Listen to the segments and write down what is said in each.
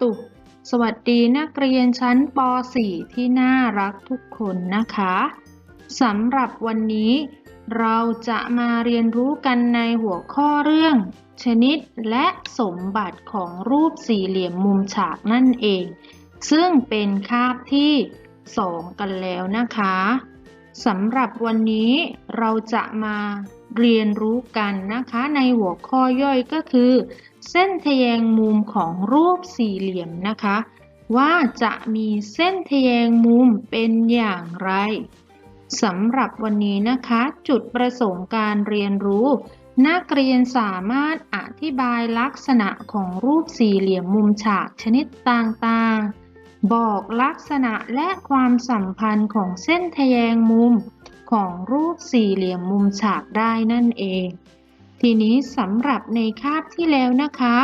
ตุสวัสดีนักเรียนชั้นป .4 ที่น่ารักทุกคนนะคะสำหรับวันนี้เราจะมาเรียนรู้กันในหัวข้อเรื่อง ชนิดและสมบัติของรูปสี่เหลี่ยมมุมฉากนั่นเอง ซึ่งเป็นคาบที่สองกันแล้วนะคะ สำหรับวันนี้เราจะมาเรียนรู้กันนะคะในหัวข้อย่อยก็คือ เส้นทแยงมุมของรูปสี่เหลี่ยมนะคะ ว่าจะมีเส้นทแยงมุมเป็นอย่างไรสำหรับวันนี้นะคะ จุดประสงค์การเรียนรู้ นักเรียนสามารถอธิบายลักษณะของรูปสี่เหลี่ยมมุมฉากชนิดต่างๆ บอกลักษณะและความสัมพันธ์ของเส้นทแยงมุมของรูปสี่เหลี่ยมมุมฉากได้นั่นเอง ทีนี้สำหรับในคาบที่แล้วนะคะ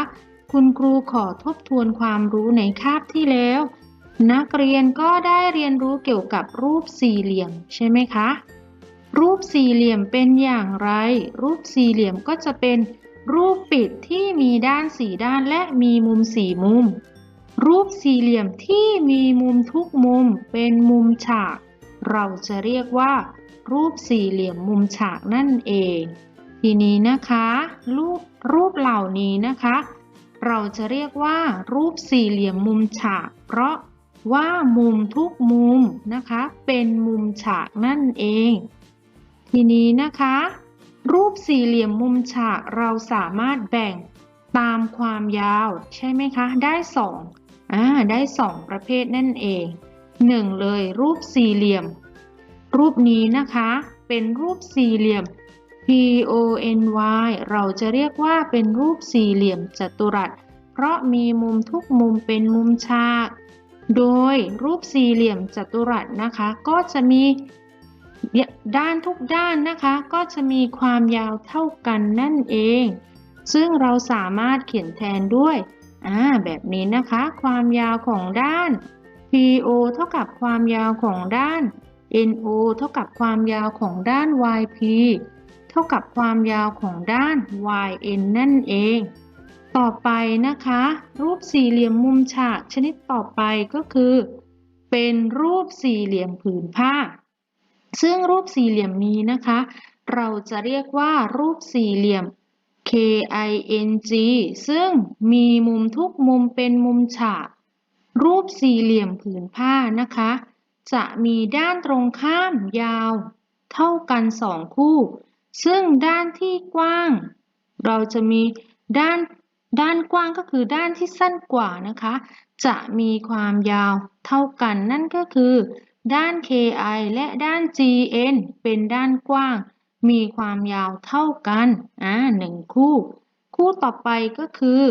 คุณครูขอทบทวนความรู้ในคาบที่แล้ว นักเรียนก็ได้เรียนรู้เกี่ยวกับรูปสี่เหลี่ยมใช่ไหมคะ รูปสี่เหลี่ยมเป็นอย่างไร รูปสี่เหลี่ยมก็จะเป็นรูปปิดที่มีด้านสี่ด้านและมีมุมสี่มุม รูปสี่เหลี่ยมที่มีมุมทุกมุมเป็นมุมฉาก เราจะเรียกว่า รูปสี่เหลี่ยมมุมฉากนั่นเอง ทีนี้นะคะรูปรูปเหล่านี้นะคะ เราจะเรียกว่า รูปสี่เหลี่ยมมุมฉาก เพราะว่ามุมทุกมุมนะคะ เป็นมุมฉากนั่นเอง ทีนี้นะคะ รูปสี่เหลี่ยมมุมฉากเราสามารถแบ่งตามความยาวใช่ไหมคะ ได้สอง อ่าได้สองประเภทนั่นเองหนึ่งเลยรูปสี่เหลี่ยม รูปนี้นะคะเป็นรูปสี่เหลี่ยม P O N Y เราจะเรียกว่าเป็นรูปสี่เหลี่ยมจัตุรัส เพราะมีมุมทุกมุมเป็นมุมฉาก โดยรูปสี่เหลี่ยมจัตุรัสนะคะ ก็จะมีด้านทุกด้านนะคะ ก็จะมีความยาวเท่ากันนั่นเอง ซึ่งเราสามารถเขียนแทนด้วย อ่าแบบนี้นะคะ ความยาวของด้าน PO เท่ากับความยาวของด้าน NO เท่ากับความยาวของด้าน YP เท่ากับความยาวของด้าน YN นั่นเอง ต่อไปนะคะ รูปสี่เหลี่ยมมุมฉากชนิดต่อไปก็คือ เป็นรูปสี่เหลี่ยมผืนผ้า ซึ่งรูปสี่เหลี่ยมนี้นะคะ เราจะเรียกว่ารูปสี่เหลี่ยม KING ซึ่งมีมุมทุกมุมเป็นมุมฉาก รูปสี่เหลี่ยมผืนผ้านะคะ จะมีด้านตรงข้ามยาว เท่ากันสองคู่ ซึ่งด้านที่กว้าง เราจะมีด้านด้านกว้างก็คือด้านที่สั้นกว่านะคะ จะมีความยาวเท่ากันนั่นก็คือ ด้าน KI และด้าน GN เป็นด้านกว้าง มีความยาวเท่ากันอ่าหนึ่งคู่ คู่ต่อไปก็คือ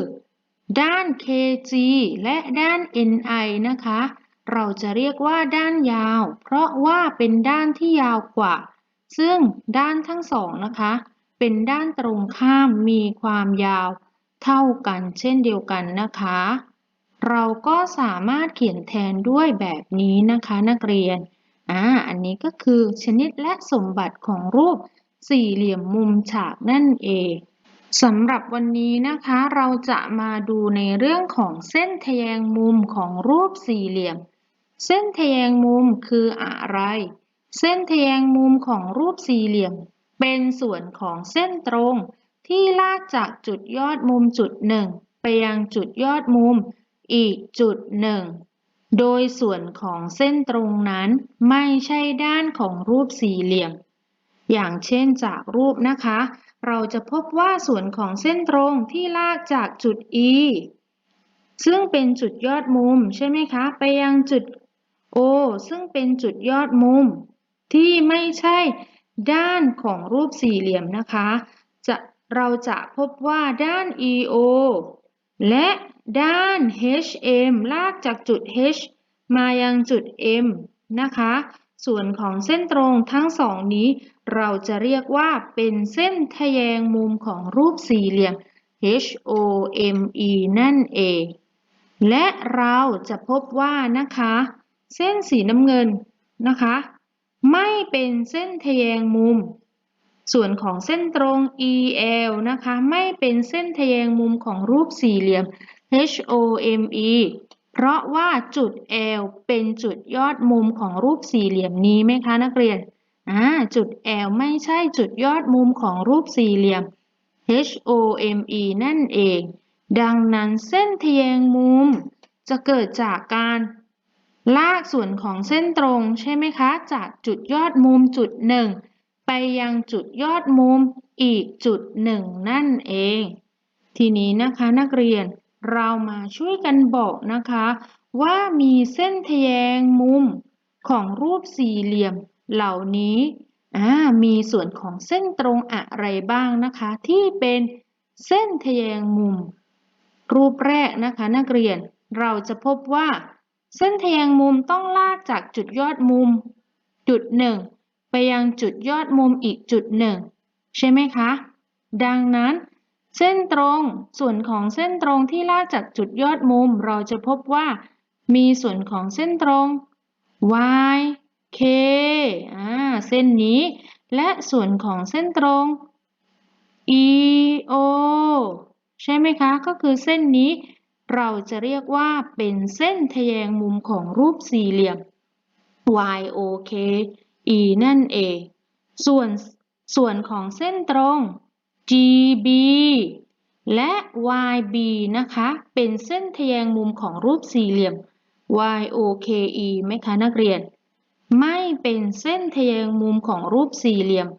ด้าน KG และด้าน NI นะคะ เราจะเรียกว่าด้านยาว เพราะว่าเป็นด้านที่ยาวกว่า ซึ่งด้านทั้งสองนะคะ เป็นด้านตรงข้ามมีความยาวเท่ากันเช่นเดียวกันนะคะ เราก็สามารถเขียนแทนด้วยแบบนี้นะคะนักเรียน อ่า อันนี้ก็คือชนิดและสมบัติของรูปสี่เหลี่ยมมุมฉากนั่นเองสำหรับวันนี้นะคะเราจะมาดูในเรื่องของเส้นทแยงมุมของรูปสี่เหลี่ยม เส้นทแยงมุมคืออะไร เส้นทแยงมุมของรูปสี่เหลี่ยม เป็นส่วนของเส้นตรง ที่ลากจากจุดยอดมุมจุดหนึ่งไปยังจุดยอดมุมอีกจุดหนึ่ง โดยส่วนของเส้นตรงนั้นไม่ใช่ด้านของรูปสี่เหลี่ยม อย่างเช่นจากรูปนะคะ เราจะพบว่าส่วนของเส้นตรงที่ลากจากจุด E ซึ่งเป็นจุดยอดมุมใช่ไหมคะ ไปยังจุด O ซึ่งเป็นจุดยอดมุม ที่ไม่ใช่ด้านของรูปสี่เหลี่ยมนะคะ จะเราจะพบว่าด้าน EO และ ด้าน HM ลากจากจุด H มายังจุด M นะคะ ส่วนของเส้นตรงทั้งสองนี้ เราจะเรียกว่าเป็นเส้นทแยงมุมของรูปสี่เหลี่ยม HOME นั่นเอง และเราจะพบว่านะคะ เส้นสีน้ำเงินนะคะ ไม่เป็นเส้นทแยงมุม ส่วนของเส้นตรง EL นะคะ ไม่เป็นเส้นทะแยงมุมของรูปสี่เหลี่ยม HOME เพราะว่าจุด L เป็นจุดยอดมุมของรูปสี่เหลี่ยมนี้ไหมคะนักเรียนอ่าจุด L ไม่ใช่จุดยอดมุมของรูปสี่เหลี่ยม HOME นั่นเอง ดังนั้นเส้นทะแยงมุม จะเกิดจากการลากส่วนของเส้นตรงใช่ไหมคะ จากจุดยอดมุมจุดหนึ่งไปยังจุดยอดมุมอีกจุดหนึ่งนั่นเอง ทีนี้นะคะนักเรียน เรามาช่วยกันบอกนะคะ ว่ามีเส้นทแยงมุมของรูปสี่เหลี่ยมเหล่านี้มีส่วนของเส้นตรงอะไรบ้างนะคะ ที่เป็นเส้นทแยงมุม รูปแรกนะคะนักเรียนเราจะพบว่า เส้นทแยงมุมต้องลากจากจุดยอดมุม จุดหนึ่งไปยังจุดยอดมุมอีกจุดหนึ่งใช่ไหมคะ ดังนั้น เส้นตรง ส่วนของเส้นตรงที่ลากจากจุดยอดมุม เราจะพบว่า มีส่วนของเส้นตรง y k อ่าเส้นนี้ และส่วนของเส้นตรง e o ใช่ไหมคะ ก็คือเส้นนี้ เราจะเรียกว่าเป็นเส้นทะแยงมุมของรูปสี่เหลี่ยม y o k e นั่นเอง ส่วนส่วนของเส้นตรง GB และ YB นะคะ เป็นเส้นทะแยงมุมของรูปสี่เหลี่ยม YOKE ไหมคะนักเรียน ไม่เป็นเส้นทะแยงมุมของรูปสี่เหลี่ยม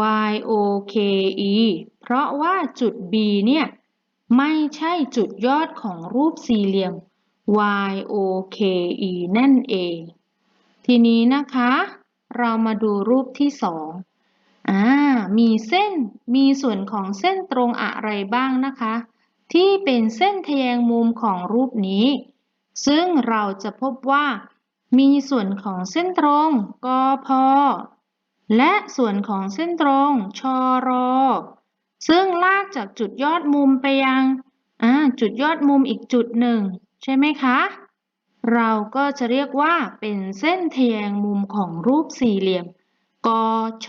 YOKE เพราะว่าจุด B เนี่ย ไม่ใช่จุดยอดของรูปสี่เหลี่ยม YOKE นั่นเอง ทีนี้นะคะ เรามาดูรูปที่สองอ่า มีเส้น มีส่วนของเส้นตรงอะไรบ้างนะคะ ที่เป็นเส้นทแยงมุมของรูปนี้ ซึ่งเราจะพบว่า มีส่วนของเส้นตรงกพและส่วนของเส้นตรงชรอซึ่งลากจากจุดยอดมุมไปยังจุดยอดมุมอีกจุดหนึ่ง ใช่ไหมคะ เราก็จะเรียกว่าเป็นเส้นทแยงมุมของรูปสี่เหลี่ยม กช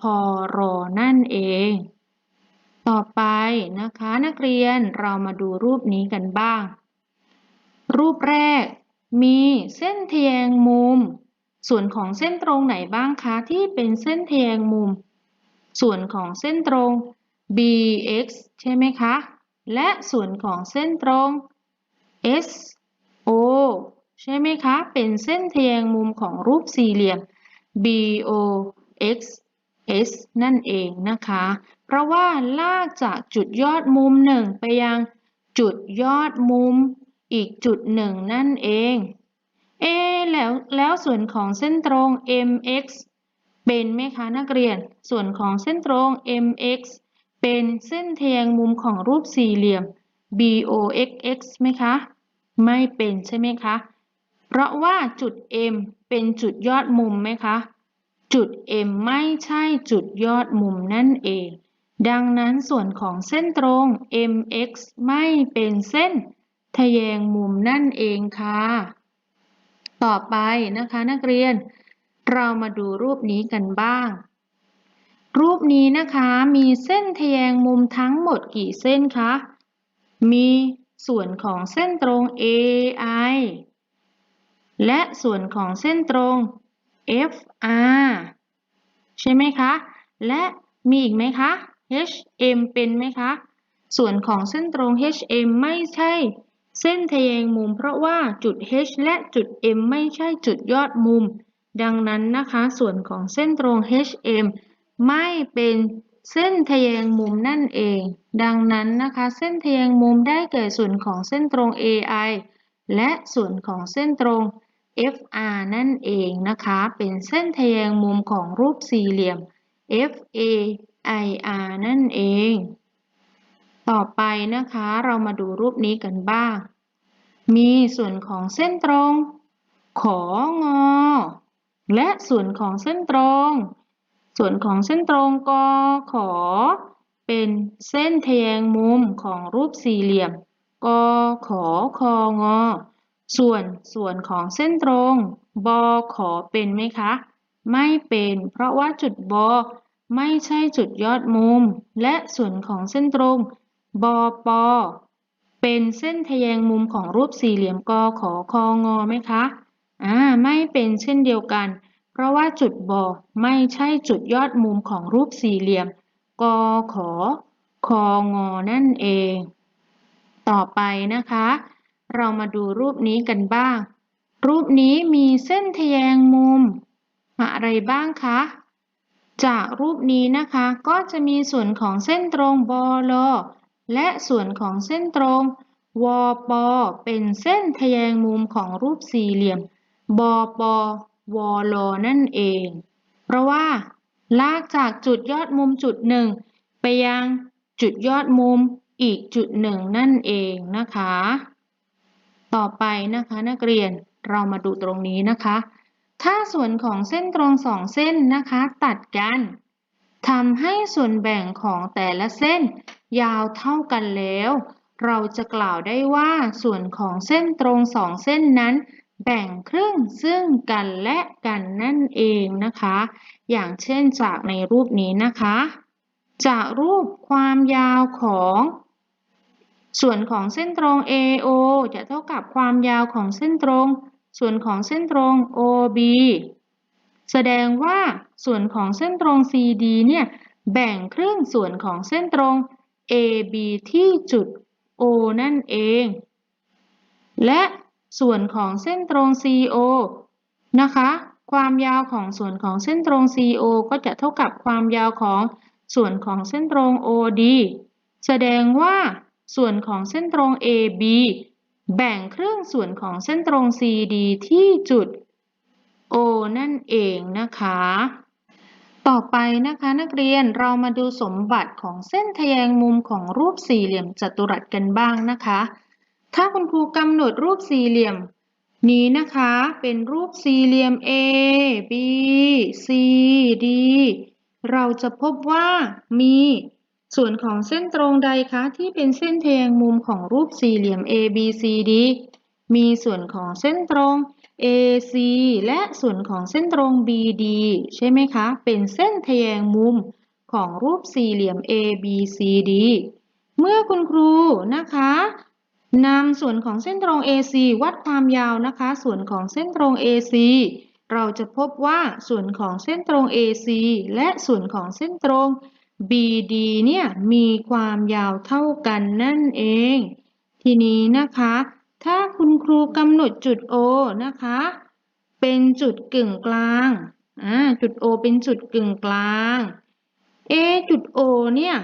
พร นั่นเอง ต่อไปนะคะนักเรียนเรามาดูรูปนี้กันบ้าง รูปแรกมีเส้นทะแยงมุม ส่วนของเส้นตรงไหนบ้างคะที่เป็นเส้นทะแยงมุม ส่วนของเส้นตรง bx ใช่ไหมคะ และส่วนของเส้นตรง s O ใช่ไหมคะ เป็นเส้นทะแยงมุมของรูปสี่เหลี่ยม BOX S นั่นเองนะคะ เพราะว่าลากจากจุดยอดมุมหนึ่งไปยังจุดยอดมุมอีกจุดหนึ่งนั่นเอง เอแล้วแล้วส่วนของเส้นตรง MX เป็นไหมคะนักเรียน ส่วนของเส้นตรง MX เป็นเส้นเทะแยงมุมของรูปสี่เหลี่ยม BOXX ไหมคะ ไม่เป็นใช่ไหมคะ เพราะว่าจุด M เป็นจุดยอดมุมไหมคะ จุด M ไม่ใช่จุดยอดมุมนั่นเอง ดังนั้นส่วนของเส้นตรง MX ไม่เป็นเส้นทะแยงมุมนั่นเองค่ะ ต่อไปนะคะนักเรียน เรามาดูรูปนี้กันบ้าง รูปนี้นะคะมีเส้นทะแยงมุมทั้งหมดกี่เส้นคะ มีส่วนของเส้นตรง AI และส่วนของเส้นตรง FR ใช่ไหมคะ และมีอีกไหมคะ HM เป็นไหมคะ ส่วนของเส้นตรง HM ไม่ใช่ เส้นทะแยงมุม เพราะว่าจุด H และจุด M ไม่ใช่จุดยอดมุม ดังนั้นนะคะ ส่วนของเส้นตรง HM ไม่เป็นเส้นทะแยงมุมนั่นเอง ดังนั้นนะคะ เส้นทะแยงมุมได้แก่ส่วนของเส้นตรง AI และส่วนของเส้นตรง FR นั่นเองนะคะ เป็นเส้นทแยงมุมของรูปสี่เหลี่ยม FAIR นั่นเอง ต่อไปนะคะเรามาดูรูปนี้กันบ้าง มีส่วนของเส้นตรง ของอและส่วนของเส้นตรง ส่วนของเส้นตรงกขอ เป็นเส้นทแยงมุมของรูปสี่เหลี่ยมกขอคองอ ส่วนส่วนของเส้นตรงบขอเป็นไหมคะ ไม่เป็น เพราะว่าจุดบไม่ใช่จุดยอดมุม และส่วนของเส้นตรงบปเป็นเส้นทะแยงมุมของรูปสี่เหลี่ยมกขอคองอไหมคะอ่าไม่เป็นเช่นเดียวกัน เพราะว่าจุดบไม่ใช่จุดยอดมุมของรูปสี่เหลี่ยมกขอคองอนั่นเอง ต่อไปนะคะ เรามาดูรูปนี้กันบ้าง รูปนี้มีเส้นทะแยงมุม อะไรบ้างคะ จากรูปนี้นะคะก็จะมีส่วนของเส้นตรงบลและส่วนของเส้นตรงวปเป็นเส้นทะแยงมุมของรูปสี่เหลี่ยมบปวลนั่นเอง เพราะว่า ลากจากจุดยอดมุมจุดหนึ่งไปยังจุดยอดมุมอีกจุดหนึ่งนั่นเองนะคะ ต่อไปนะคะนักเรียนเรามาดูตรงนี้นะคะ ถ้าส่วนของเส้นตรงสองเส้นนะคะ ตัดกันทำให้ส่วนแบ่งของแต่ละเส้น ยาวเท่ากันแล้ว เราจะกล่าวได้ว่าส่วนของเส้นตรงสองเส้นนั้น แบ่งครึ่งซึ่งกันและกันนั่นเองนะคะ อย่างเช่นจากในรูปนี้นะคะ จากรูปความยาวของ ส่วนของเส้นตรง AO จะเท่ากับความยาวของเส้นตรง ส่วนของเส้นตรง OB แสดงว่าส่วนของเส้นตรง CD เนี่ยแบ่งครึ่งส่วนของเส้นตรง AB ที่จุด O นั่นเอง และส่วนของเส้นตรง CO นะคะ ความยาวของส่วนของเส้นตรง CO ก็จะเท่ากับความยาวของส่วนของเส้นตรง OD แสดงว่า ส่วนของเส้นตรง AB แบ่งครึ่งส่วนของเส้นตรง CD ที่จุด O นั่นเองนะคะ ต่อไปนะคะนักเรียนเรามาดูสมบัติของเส้นทแยงมุมของรูปสี่เหลี่ยมจัตุรัสกันบ้างนะคะ ถ้าคุณครูกำหนดรูปสี่เหลี่ยม นี้นะคะเป็นรูปสี่เหลี่ยม A B C D เราจะพบว่ามี ส่วนของเส้นตรงใดคะที่เป็นเส้นทแยงมุมของรูปสี่เหลี่ยม ABCD มีส่วนของเส้นตรง AC และส่วนของเส้นตรง BD ใช่ไหมคะ เป็นเส้นทแยงมุมของรูปสี่เหลี่ยม ABCD เมื่อคุณครูนะคะนำส่วนของเส้นตรง AC วัดความยาวนะคะ ส่วนของเส้นตรง AC เราจะพบว่าส่วนของเส้นตรง AC และส่วนของเส้นตรง BD เนี่ยมีความยาวเท่ากันนั่นเอง ทีนี้นะคะ ถ้าคุณครูกำหนดจุด O นะคะ เป็นจุดกึ่งกลางอ่าจุด O เป็นจุดกึ่งกลาง A จุด O เนี่ย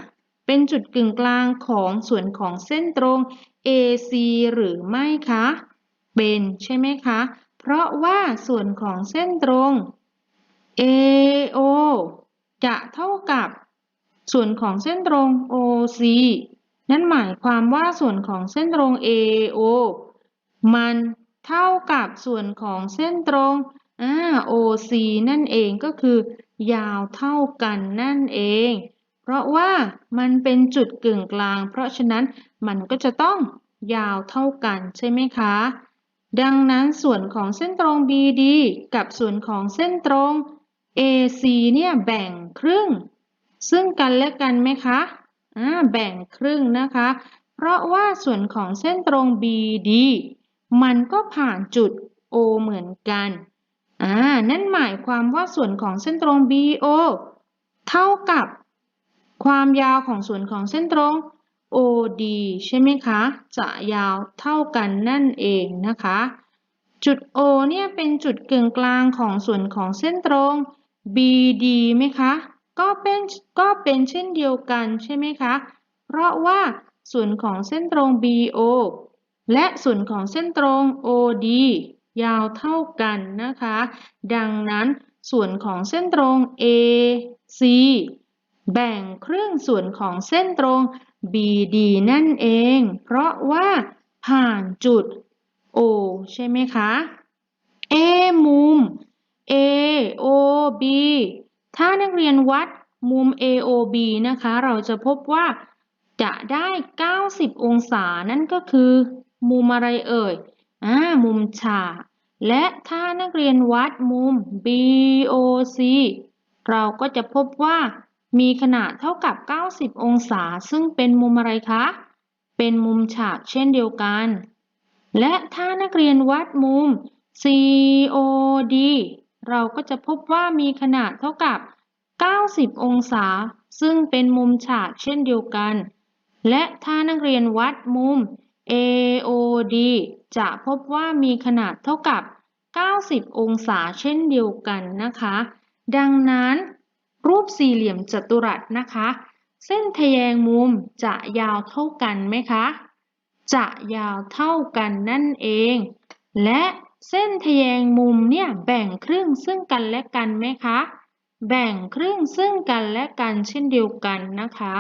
เป็นจุดกึ่งกลางของส่วนของเส้นตรง AC หรือไม่คะ เป็นใช่ไหมคะ เพราะว่าส่วนของเส้นตรง AO จะเท่ากับ ส่วนของเส้นตรง OC นั่นหมายความว่าส่วนของเส้นตรง AO มันเท่ากับส่วนของเส้นตรง OC นั่นเองก็คือยาวเท่ากันนั่นเอง เพราะว่ามันเป็นจุดกึ่งกลาง เพราะฉะนั้นมันก็จะต้องยาวเท่ากันใช่ไหมคะ ดังนั้นส่วนของเส้นตรง BD กับส่วนของเส้นตรง AC เนี่ยแบ่งครึ่ง ซึ่งกันและกันไหมคะอ่าแบ่งครึ่งนะคะ เพราะว่าส่วนของเส้นตรง BD มันก็ผ่านจุด O เหมือนกันอ่านั่นหมายความว่าส่วนของเส้นตรง BO เท่ากับความยาวของส่วนของเส้นตรง OD ใช่ไหมคะ จะยาวเท่ากันนั่นเองนะคะ จุด O เนี่ยเป็นจุดกึ่งกลางของส่วนของเส้นตรง BD ไหมคะ ก็เป็นก็เป็นเช่นเดียวกันใช่ไหมคะ เพราะว่าส่วนของเส้นตรง BO และส่วนของเส้นตรง OD ยาวเท่ากันนะคะ ดังนั้นส่วนของเส้นตรง AC แบ่งครึ่งส่วนของเส้นตรง BD นั่นเอง เพราะว่าผ่านจุด O ใช่ไหมคะ A มุม AOB ถ้านักเรียนวัดมุม AOB นะคะ เราจะพบว่าจะได้ 90 องศา นั่นก็คือ มุมอะไรเอ่ย อ่า มุมฉากและถ้านักเรียนวัดมุม BOC เราก็จะพบว่ามีขนาดเท่ากับ 90 องศา ซึ่งเป็นมุมอะไรคะ เป็นมุมฉากเช่นเดียวกัน และถ้านักเรียนวัดมุม COD เราก็จะพบว่ามีขนาดเท่ากับ 90 องศา ซึ่งเป็นมุมฉากเช่นเดียวกัน และถ้านักเรียนวัดมุม AOD จะพบว่ามีขนาดเท่ากับ 90 องศาเช่นเดียวกันนะคะ ดังนั้น รูปสี่เหลี่ยมจัตุรัสนะคะ เส้นทะแยงมุมจะยาวเท่ากันไหมคะ จะยาวเท่ากันนั่นเอง และ เส้นทแยงมุมเนี่ยแบ่งครึ่งซึ่งกันและกันไหมคะ แบ่งครึ่งซึ่งกันและกันเช่นเดียวกันนะคะ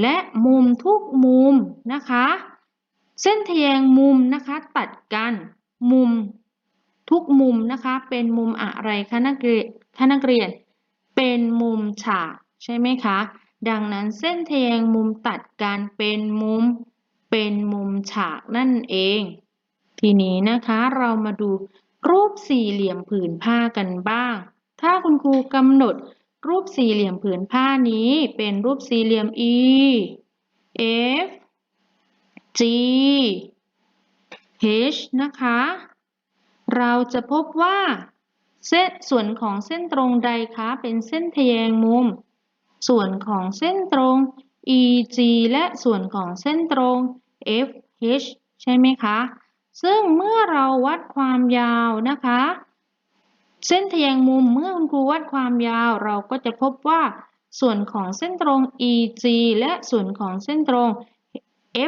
และมุมทุกมุมนะคะ เส้นทแยงมุมนะคะตัดกันมุมทุกมุมนะคะเป็นมุมอะไรคะนักเรียนคะนักเรียน เป็นมุมฉากใช่ไหมคะ ดังนั้นเส้นทแยงมุมตัดกันเป็นมุมเป็นมุมฉากนั่นเอง ทีนี้นะคะเรามาดูรูปสี่เหลี่ยมผืนผ้ากันบ้าง ถ้าคุณครูกำหนดรูปสี่เหลี่ยมผืนผ้านี้เป็นรูปสี่เหลี่ยม E F G H นะคะ เราจะพบว่าเส้นส่วนของเส้นตรงใดคะเป็นเส้นทแยงมุม ส่วนของเส้นตรง EG และส่วนของเส้นตรง FH ใช่ไหมคะ ซึ่งเมื่อเราวัดความยาวนะคะ เส้นทแยงมุมเมื่อคุณครูวัดความยาวเราก็จะพบว่าส่วนของเส้นตรง EG และส่วนของเส้นตรง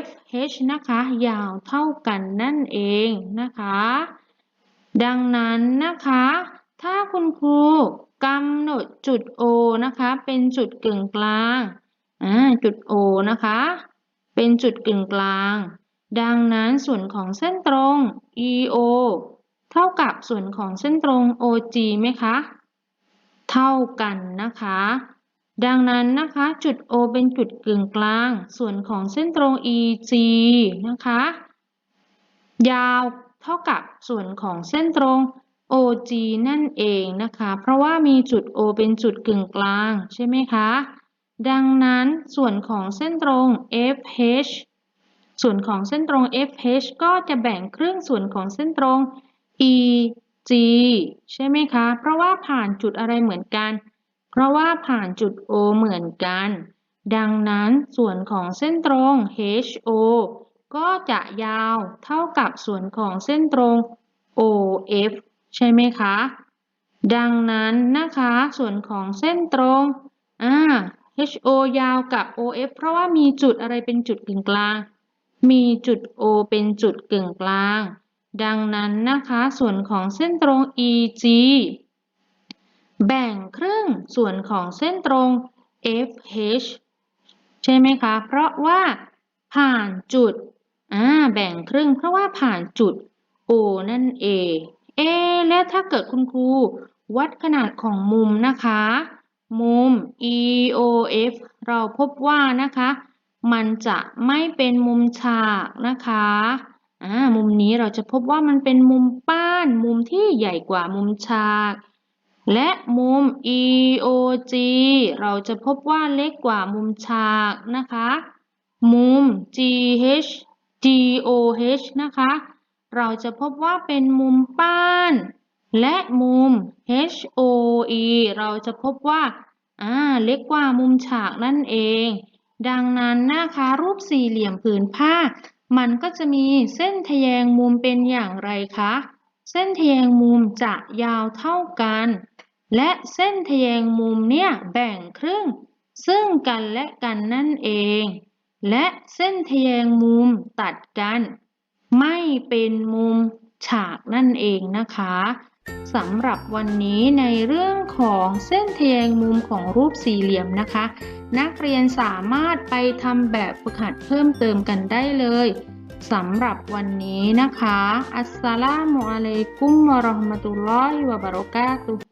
FH นะคะ ยาวเท่ากันนั่นเองนะคะ ดังนั้นนะคะ ถ้าคุณครูกำหนดจุด O นะคะ เป็นจุดกึ่งกลางจุด O นะคะ เป็นจุดกึ่งกลาง ดังนั้นส่วนของเส้นตรง EO เท่ากับส่วนของเส้นตรง OG ไหมคะ เท่ากันนะคะ ดังนั้นนะคะจุด O เป็นจุดกึ่งกลาง ส่วนของเส้นตรง EG นะคะ ยาวเท่ากับส่วนของเส้นตรง OG นั่นเองนะคะ เพราะว่ามีจุด O เป็นจุดกึ่งกลางใช่ไหมคะ ดังนั้นส่วนของเส้นตรง FH ส่วนของเส้นตรง FH ก็จะแบ่งครึ่งส่วนของเส้นตรง EG ใช่ไหมคะ เพราะว่าผ่านจุดอะไรเหมือนกัน เพราะว่าผ่านจุด O เหมือนกัน ดังนั้นส่วนของเส้นตรง HO ก็จะยาวเท่ากับส่วนของเส้นตรง OF ใช่ไหมคะ ดังนั้นนะคะส่วนของเส้นตรงอ่า HO ยาวกับ OF เพราะว่ามีจุดอะไรเป็นจุดกึ่งกลาง มีจุด O เป็นจุดกึ่งกลาง ดังนั้นนะคะ ส่วนของเส้นตรง EG แบ่งครึ่งส่วนของเส้นตรง FH ใช่ไหมคะ เพราะว่าผ่านจุดอ่าแบ่งครึ่งเพราะว่าผ่านจุด O นั่นเอง เอ และถ้าเกิดคุณครู วัดขนาดของมุมนะคะ มุม EOF เราพบว่านะคะ มันจะไม่เป็นมุมฉากนะคะอ่ามุมนี้เราจะพบว่ามันเป็นมุมป้านมุมที่ใหญ่กว่ามุมฉาก และมุม EOG เราจะพบว่าเล็กกว่ามุมฉากนะคะ มุม GH GOH นะคะ เราจะพบว่าเป็นมุมป้าน และมุม HOE เราจะพบว่าอ่าเล็กกว่ามุมฉากนั่นเอง ดังนั้นนะคะรูปสี่เหลี่ยมผืนผ้า มันก็จะมีเส้นทแยงมุมเป็นอย่างไรคะ เส้นทแยงมุมจะยาวเท่ากัน และเส้นทแยงมุมเนี่ยแบ่งครึ่ง ซึ่งกันและกันนั่นเอง และเส้นทแยงมุมตัดกัน ไม่เป็นมุมฉากนั่นเองนะคะ สำหรับวันนี้ในเรื่องของเส้นทแยงมุมของรูปสี่เหลี่ยมนะคะ นักเรียนสามารถไปทำแบบฝึกหัดเพิ่มเติมกันได้เลยสำหรับวันนี้นะคะ อัสสลามุอะลัยกุมวะราะห์มะตุลลอฮิวะบะเราะกาตุฮ